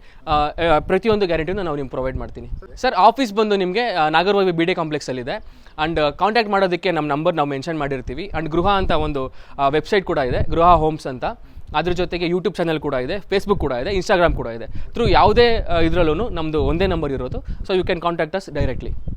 ಪ್ರತಿಯೊಂದು ಗ್ಯಾರಂಟಿನೂ ನಾವು ನಿಮ್ಗೆ ಪ್ರೊವೈಡ್ ಮಾಡ್ತೀನಿ. ಸರ್, ಆಫೀಸ್ ಬಂದು ನಿಮಗೆ ನಾಗರ್ವಾಗಿ ಬಿ ಡಿ ಕಾಂಪ್ಲೆಕ್ಸಲ್ಲಿದೆ ಆ್ಯಂಡ್ ಕಾಂಟ್ಯಾಕ್ಟ್ ಮಾಡೋದಕ್ಕೆ ನಮ್ಮ ನಂಬರ್ ನಾವು ಮೆನ್ಷನ್ ಮಾಡಿರ್ತೀವಿ. ಆ್ಯಂಡ್ ಗೃಹ ಅಂತ ಒಂದು ವೆಬ್ಸೈಟ್ ಕೂಡ ಇದೆ, ಗೃಹ ಹೋಮ್ಸ್ ಅಂತ. ಅದ್ರ ಜೊತೆಗೆ ಯೂಟ್ಯೂಬ್ ಚಾನಲ್ ಕೂಡ ಇದೆ ಫೇಸ್ಬುಕ್ ಕೂಡ ಇದೆ ಇನ್ಸ್ಟಾಗ್ರಾಮ್ ಕೂಡ ಇದೆ. ಥ್ರೂ ಯಾವುದೇ ಇದರಲ್ಲೂ ನಮ್ಮದು ಒಂದೇ ನಂಬರ್ ಇರೋದು. So you can contact us directly